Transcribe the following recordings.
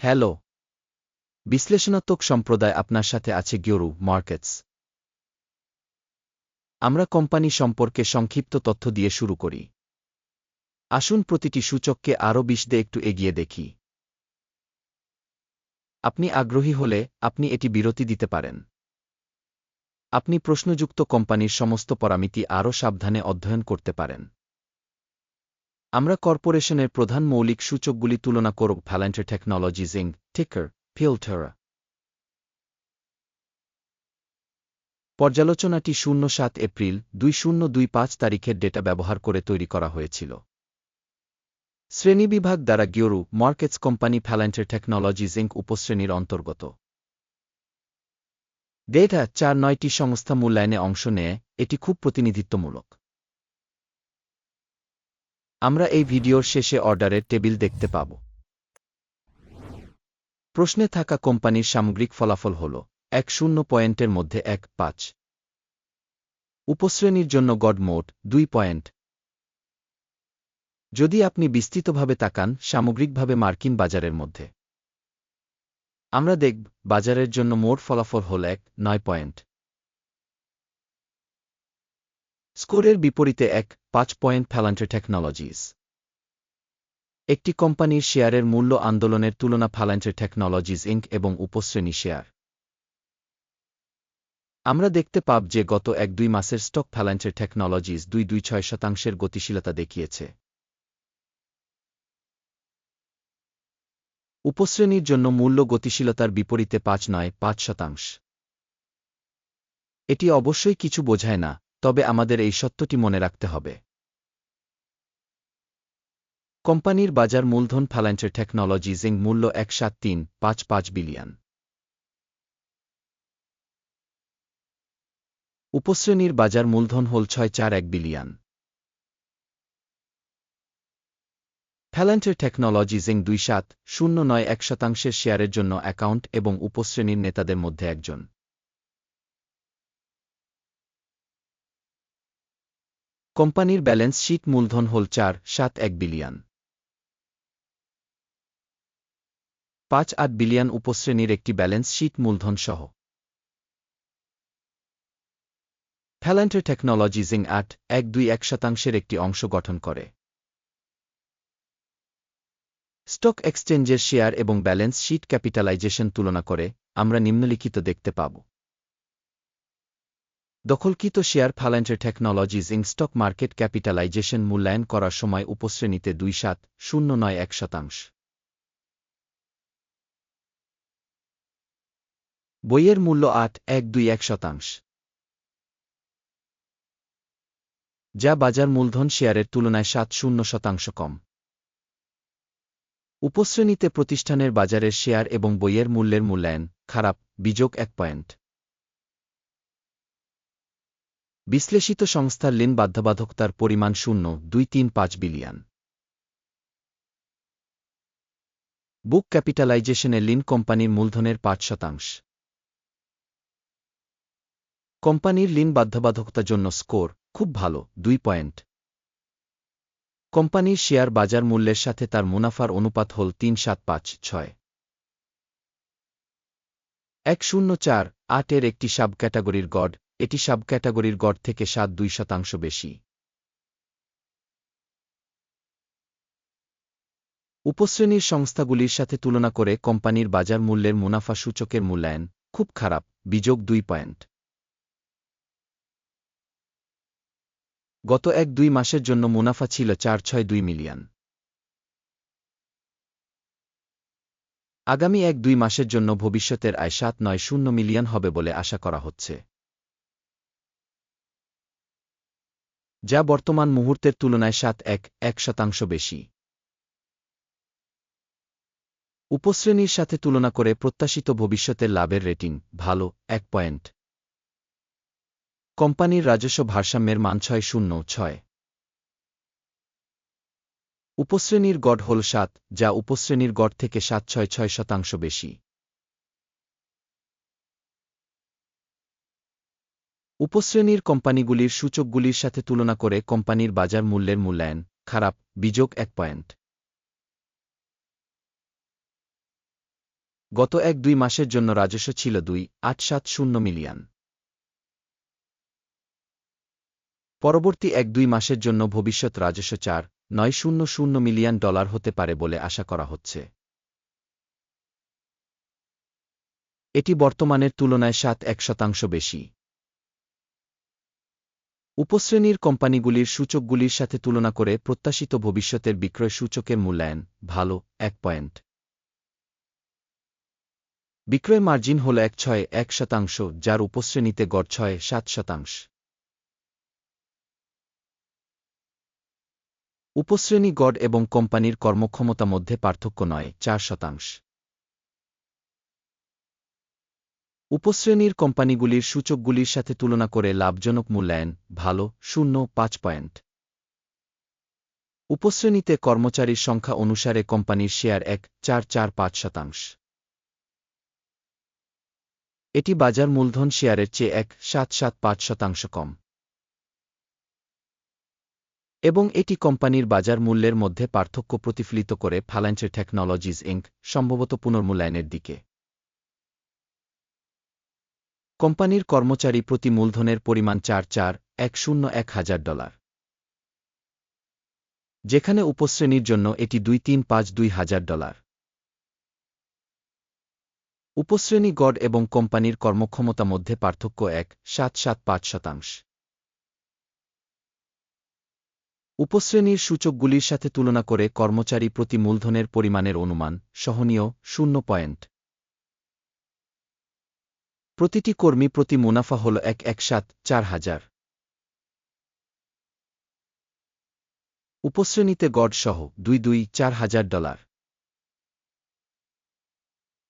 Hello. বিশ্লেষণাত্মক সম্প্রদায় আপনার সাথে আছে গিওরু মার্কেটস। আমরা কোম্পানি সম্পর্কে সংক্ষিপ্ত তথ্য দিয়ে শুরু করি। আসুন প্রতিটি সূচককে আরও বিশদে একটু এগিয়ে দেখি। আপনি আগ্রহী হলে আপনি এটি বিরতি দিতে পারেন। আপনি প্রশ্নযুক্ত কোম্পানির সমস্ত পরামিতি আরও সাবধানে অধ্যয়ন করতে পারেন। আমরা কর্পোরেশনের প্রধান মৌলিক সূচকগুলি তুলনা করব ভ্যালেন্টার টেকনোলজিজ টিকার ফিল্টার পর্যালোচনাটি শূন্য সাত এপ্রিল দুই শূন্য দুই পাঁচ তারিখের ডেটা ব্যবহার করে তৈরি করা হয়েছিল। শ্রেণীবিভাগ দ্বারা গিওরু markets company Palantir technologies Inc উপশ্রেণীর অন্তর্গত। ডেটা চার নয়টি সংস্থা মূল্যায়নে অংশ নেয়, এটি খুব প্রতিনিধিত্বমূলক। আমরা এই ভিডিওর শেষে অর্ডারের টেবিল দেখতে পাব। প্রশ্নে থাকা কোম্পানির সামগ্রিক ফলাফল হল এক শূন্য পয়েন্টের মধ্যে এক পাঁচ। উপশ্রেণীর জন্য গড মোট দুই পয়েন্ট। যদি আপনি বিস্তৃতভাবে তাকান সামগ্রিকভাবে মার্কিন বাজারের মধ্যে। আমরা দেখব বাজারের জন্য মোট ফলাফল হল এক, নয় পয়েন্ট। স্কোরের বিপরীতে এক পাঁচ পয়েন্ট ফ্যালান্টার টেকনোলজিস। একটি কোম্পানির শেয়ারের মূল্য আন্দোলনের তুলনা ফ্যালান্টার টেকনোলজিস ইঙ্ক এবং উপশ্রেণী শেয়ার। আমরা দেখতে পাব যে গত এক দুই মাসের স্টক ফ্যালান্টার টেকনোলজিস দুই দুই ছয় শতাংশের গতিশীলতা দেখিয়েছে। উপশ্রেণীর জন্য মূল্য গতিশীলতার বিপরীতে পাঁচ নয়, পাঁচ শতাংশ। এটি অবশ্যই কিছু বোঝায় না তবে আমাদের এই সত্যটি মনে রাখতে হবে। কোম্পানির বাজার মূলধন ফ্যালেন্টার টেকনোলজিজিং মূল্য এক সাত তিন পাঁচ পাঁচ বিলিয়ন। উপশ্রেণীর বাজার মূলধন হল ছয় চার এক বিলিয়ন। ফ্যালেন্টার টেকনোলজিজিং দুই সাত শূন্য নয় এক শতাংশের শেয়ারের জন্য অ্যাকাউন্ট এবং উপশ্রেণীর নেতাদের মধ্যে একজন। কোম্পানির ব্যালেন্স শীট মূলধন হল চার, সাত, এক বিলিয়ন। পাঁচ, আট বিলিয়ন উপশ্রেণীর একটি ব্যালেন্স শীট মূলধন সহ ফ্যালেন্টার টেকনোলজিজিং আট এক, দুই, এক শতাংশের একটি অংশ গঠন করে। স্টক এক্সচেঞ্জের শেয়ার এবং ব্যালেন্স শীট ক্যাপিটালাইজেশন তুলনা করে আমরা নিম্নলিখিত দেখতে পাব। দখলকৃত share Palantir technologies inc stock market capitalization মূল্যায়ন করার সময় উপশ্রেণীতে দুই সাত, শূন্য নয় এক শতাংশ। বইয়ের মূল্য আট, এক দুই এক শতাংশ। যা বাজার মূলধন শেয়ারের তুলনায় সাত, শূন্য শতাংশ কম। উপশ্রেণীতে প্রতিষ্ঠানের বাজারের শেয়ার এবং বইয়ের মূল্যের মূল্যায়ন, খারাপ, বিযোগ এক পয়েন্ট। বিশ্লেষিত সংস্থার লিন বাধ্যবাধকতার পরিমাণ শূন্য, দুই তিন পাঁচ বিলিয়ন। বুক ক্যাপিটালাইজেশনে লিন কোম্পানির মূলধনের পাঁচ শতাংশ। কোম্পানির লিন বাধ্যবাধকতার জন্য স্কোর খুব ভালো, দুই পয়েন্ট। কোম্পানির শেয়ার বাজার মূল্যের সাথে তার মুনাফার অনুপাত হল তিন সাত পাঁচ ছয়। এক শূন্য চার আটের একটি সাব ক্যাটাগরির গড় এটি সাব ক্যাটাগরির গড় থেকে সাত দুই শতাংশ বেশি। উপশ্রেণীর সংস্থাগুলির সাথে তুলনা করে কোম্পানির বাজার মূল্যের মুনাফা সূচকের মূল্যায়ন খুব খারাপ, বিযোগ দুই পয়েন্ট। গত এক দুই মাসের জন্য মুনাফা ছিল চার ছয় দুই মিলিয়ন। আগামী এক দুই মাসের জন্য ভবিষ্যতের আয় সাত নয় শূন্য মিলিয়ন হবে বলে আশা করা হচ্ছে। যা বর্তমান মুহূর্তের তুলনায় সাত এক এক শতাংশ বেশি। উপশ্রেণীর সাথে তুলনা করে প্রত্যাশিত ভবিষ্যতের লাভের রেটিং ভালো, এক পয়েন্ট। কোম্পানির রাজস্ব ভারসাম্যের মান ছয় শূন্য ছয়। উপশ্রেণীর গড় হল সাত, যা উপশ্রেণীর গড় থেকে সাত ছয় ছয় শতাংশ বেশি। উপশ্রেণীর কোম্পানিগুলির সূচকগুলির সাথে তুলনা করে কোম্পানির বাজার মূল্যের মূল্যায়ন, খারাপ, বিযোগ এক পয়েন্ট। গত এক দুই মাসের জন্য রাজস্ব ছিল দুই, আট সাত শূন্য মিলিয়ন। পরবর্তী এক দুই মাসের জন্য ভবিষ্যৎ রাজস্ব চার, নয় শূন্য শূন্য মিলিয়ন ডলার হতে পারে বলে আশা করা হচ্ছে। এটি বর্তমানের তুলনায় সাত এক শতাংশ বেশি। উপশ্রেণীর কোম্পানিগুলির সূচকগুলির সাথে তুলনা করে প্রত্যাশিত ভবিষ্যতের বিক্রয় সূচকের মূল্যায়ন ভালো, এক পয়েন্ট। বিক্রয় মার্জিন হল এক ছয় এক শতাংশ, যার উপশ্রেণীতে গড় ছয় সাত শতাংশ। উপশ্রেণী গড় এবং কোম্পানির কর্মক্ষমতা মধ্যে পার্থক্য নয়, চার শতাংশ। উপশ্রেণীর কোম্পানিগুলির সূচকগুলির সাথে তুলনা করে লাভজনক মূল্যায়ন, ভালো, শূন্য, পাঁচ পয়েন্ট। উপশ্রেণীতে কর্মচারীর সংখ্যা অনুসারে কোম্পানির শেয়ার এক, চার চার, পাঁচ শতাংশ। এটি বাজার মূলধন শেয়ারের চেয়ে এক, সাত সাত, পাঁচ শতাংশ কম। এবং এটি কোম্পানির বাজার মূল্যের মধ্যে পার্থক্য প্রতিফলিত করে ফালান্সের টেকনোলজিজ ইঙ্ক সম্ভবত পুনর্মূল্যায়নের দিকে। কোম্পানির কর্মচারী প্রতি মূলধনের পরিমাণ চার চার, এক শূন্য এক হাজার ডলার। যেখানে উপশ্রেণীর জন্য এটি দুই তিন পাঁচ দুই হাজার ডলার। উপশ্রেণী গড় এবং কোম্পানির কর্মক্ষমতা মধ্যে পার্থক্য এক, সাত সাত পাঁচ শতাংশ। উপশ্রেণীর সূচকগুলির সাথে তুলনা করে কর্মচারী প্রতি মূলধনের পরিমাণের অনুমান, সহনীয়, শূন্য পয়েন্ট। প্রতিটি কর্মী প্রতি মুনাফা হল এক এক সাত চার হাজার। উপশ্রেণীতে গড় সহ দুই দুই চার হাজার ডলার।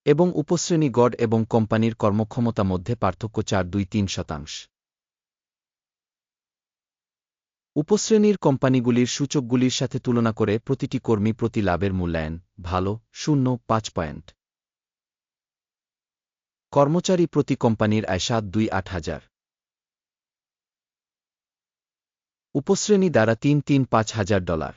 এবং উপশ্রেণী গড় এবং কোম্পানির কর্মক্ষমতা মধ্যে পার্থক্য চার দুই তিন শতাংশ। উপশ্রেণীর কোম্পানিগুলির সূচকগুলির সাথে তুলনা করে প্রতিটি কর্মী প্রতি লাভের মূল্যায়ন ভালো, শূন্য, পাঁচ পয়েন্ট। কর্মচারী প্রতি কোম্পানির আয় সাত দুই আট হাজার। উপশ্রেণী দ্বারা তিন তিন পাঁচ হাজার ডলার।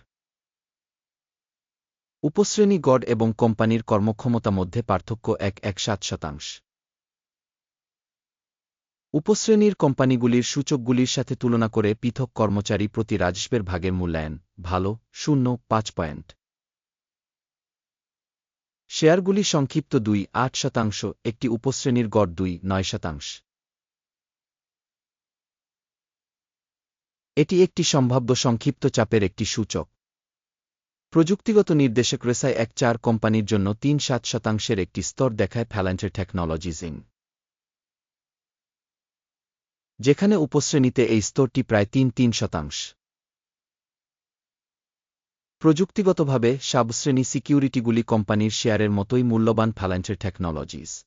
উপশ্রেণী গড় এবং কোম্পানির কর্মক্ষমতা মধ্যে পার্থক্য এক এক সাত শতাংশ। উপশ্রেণীর কোম্পানিগুলির সূচকগুলির সাথে তুলনা করে পৃথক কর্মচারী প্রতি রাজস্বের ভাগের মূল্যায়ন ভালো, শূন্য, পাঁচ পয়েন্ট। শেয়ারগুলি সংক্ষিপ্ত দুই, আট শতাংশ, একটি উপশ্রেণীর গড় দুই, নয় শতাংশ। এটি একটি সম্ভাব্য সংক্ষিপ্ত চাপের একটি সূচক। প্রযুক্তিগত নির্দেশক রেসায় এক চার কোম্পানির জন্য তিন সাত শতাংশের একটি স্তর দেখায় ফ্যালান্টের টেকনোলজিজিং যেখানে উপশ্রেণীতে এই স্তরটি প্রায় তিন তিন শতাংশ। প্রযুক্তিগতভাবে সাবশ্রেণী সিকিউরিটিগুলি কোম্পানির শেয়ারের মতোই মূল্যবান ফ্যালান্টের টেকনোলজিস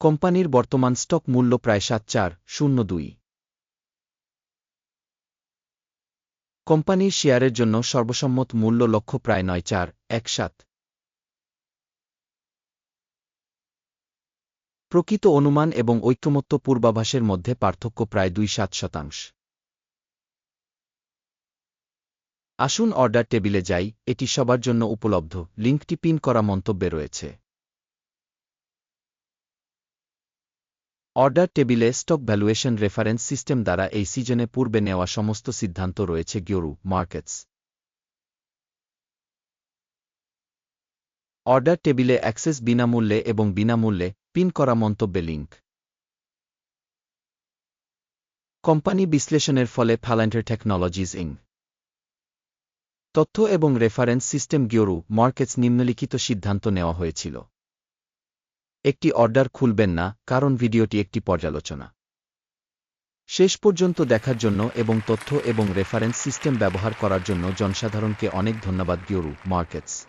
কোম্পানির বর্তমান স্টক মূল্য প্রায় সাত চার, শূন্য দুই। কোম্পানির শেয়ারের জন্য সর্বসম্মত মূল্য লক্ষ্য প্রায় নয় চার, এক সাত। প্রকৃত অনুমান এবং ঐক্যমত্য পূর্বাভাসের মধ্যে পার্থক্য প্রায় দুই সাত শতাংশ। আসুন অর্ডার টেবিলে যাই, এটি সবার জন্য উপলব্ধ, লিঙ্কটি পিন করা মন্তব্যে রয়েছে। অর্ডার টেবিলে স্টক ভ্যালুয়েশন রেফারেন্স সিস্টেম দ্বারা এই সিজনে পূর্বে নেওয়া সমস্ত সিদ্ধান্ত রয়েছে গিওরু মার্কেটস। অর্ডার টেবিলে অ্যাক্সেস বিনামূল্যে এবং বিনামূল্যে পিন করা মন্তব্যে লিঙ্ক। কোম্পানি বিশ্লেষণের ফলে ফাল্যান্ডার টেকনোলজিজ ইং তথ্য এবং রেফারেন্স সিস্টেম গিওরু মার্কেটস নিম্নলিখিত সিদ্ধান্ত নেওয়া হয়েছিল। একটি অর্ডার খুলবেন না, কারণ ভিডিওটি একটি পর্যালোচনা। শেষ পর্যন্ত দেখার জন্য এবং তথ্য এবং রেফারেন্স সিস্টেম ব্যবহার করার জন্য জনসাধারণকে অনেক ধন্যবাদ গিওরু মার্কেটস।